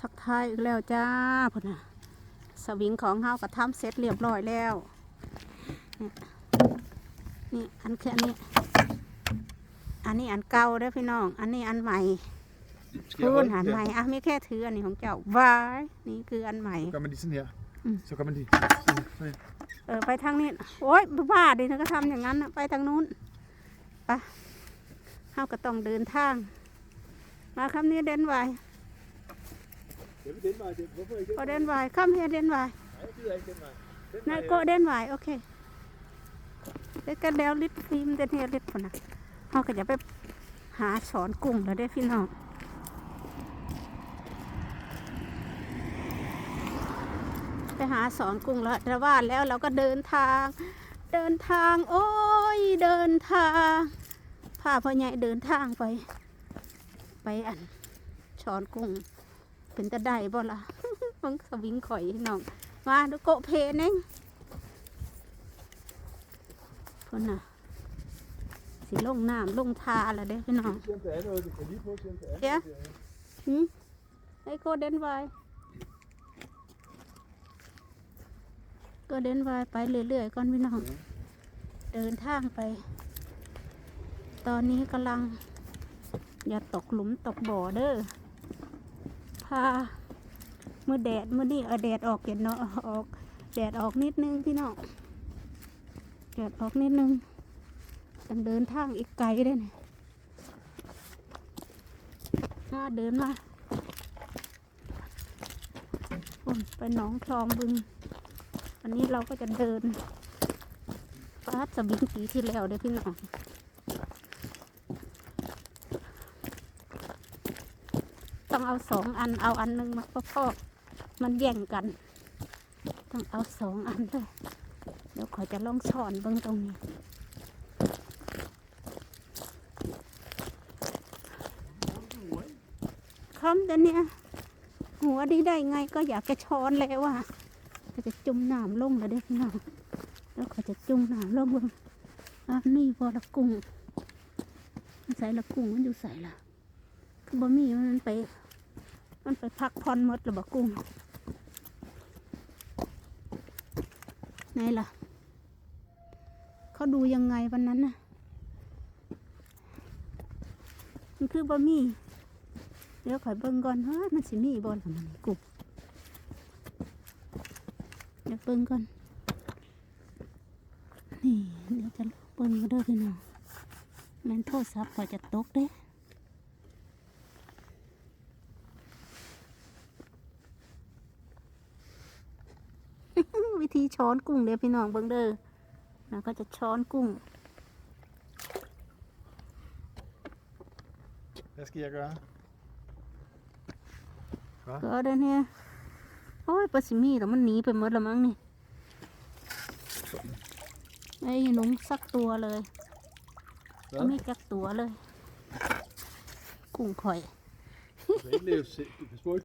ทักทายอีกแล้วจ้าพุ่นน่ะสวิงของเฮากระทำเสร็จเรียบร้อยแล้วเนี่ยนี่อันคืออันนี้ อันนี้อันเก่าเด้อพี่น้อง อันนี้อันใหม่ Skal คุ jeg ณ holde หัน den ใหม่ der? อะมีแค่ถืออันนี้ของเจ้าวายนี่คืออันใหม่ Så gør man lige sådan her. Mm. Så gør man lige sådan, sådan her. เออไปทางนี้โอ๊ยบ้าดิเธอก็ทำอย่างนั้นน่ะไปทางนู้นไปเฮาก็ต้องเดินทาง มาคำนี้เดินไหว Go den vej. Den- Hvorfor ikke ก็เดินไหวคำเฮียเดินไหว Nej, jeg gider ikke den vej. Den นาย vej, ก็เดินไหวโอเคเด็กกันแล้วลิดฟิล์มเดินเฮียลิดคนน่ะเฮาก็จะไปหาสอนกุ้งแล้วได้พี่น้องไปหาสอนกุ้งแล้วแต่ว่าแล้วเราก็เดินทาง เดินทาง โอ้ยเดินทางพาพ่อใหญ่เดินทางไป ไปอันสอนกุ้ง เป็นตะได้บ่ล่ะมังสวิงข่อยน้อง มาดูโกเพนเองคนน่ะ สิลงน้ำลงทาล้วเด้อพี่น้อง Siger til andet, du kan lige prøve at sige til andet. Ja. หืมไอ้โกเดนไวก็เดนไวไปเรื่อยๆก่อนพี่น้อง เดินทางไป ตอนนี้กำลัง อย่าตกหลุมตกบ่อเด้อามือแดดมือนี่เอาแดดออกเห็นเนาะออกแดดออกนิดนึงพี่น้องแดดออกนิดนึงต้องเดินทางอีกไกลเด้เนี่ยมาเดินมาไปหนองคลองบึง อันนี้เราก็จะเดินฟาดสวิงปีที่แล้วเด้อพี่น้อง ต้องเอาสองอันเอาอันหนึงมาพอๆมันแย่งกัน ต้องเอาสองอันเลยเดี๋ยวขอจะลองสอนเบิ้งตรงนี้คำแต่เนี้ยหัวดีได้ไงก็อยากจะช้อนแล้วว่าก็จะจุ่มน้ำลงแล้วเด้พี่น้องแล้วขอจะจุ่มน้ำลงเบิ่งอะนี่พอละกุ้งใส่ละกุ้งมันอยู่ใส่ละคือบ่มีมันไป มันไปพักผ่อนมดแล้วบ่กุ้งไหนล่ะ เขาดูยังไงวันนั้นน่ะ มันคือบ่มีเดี๋ยวข่อยเบิ่งก่อนเฮ้ยมันสิมีบ่ล่ะมันกุ้งเดี๋ยวเบิ่งก่อน นี่เดี๋ยวจะเบิ่งก็เด้อพี่น้องแม่นโทรศัพท์ข่อยจะตกเด้ วิ ธีช้อนกุ้งเดี๋ยวพี่น้องเบิ่งเด้อแล้วก็จะช้อนกุ้ง Hvad skal jeg gøre? ก็ได้เนี่ยโอ้ยปลาสิมีแต่มันหนีไปหมดและมั้งนี่ไอ้หนุ่มสักตัวเลย Hvad? ไม่จักตัวเลย กุ้งข่อย Du kan ikke leve selv. Du kan spå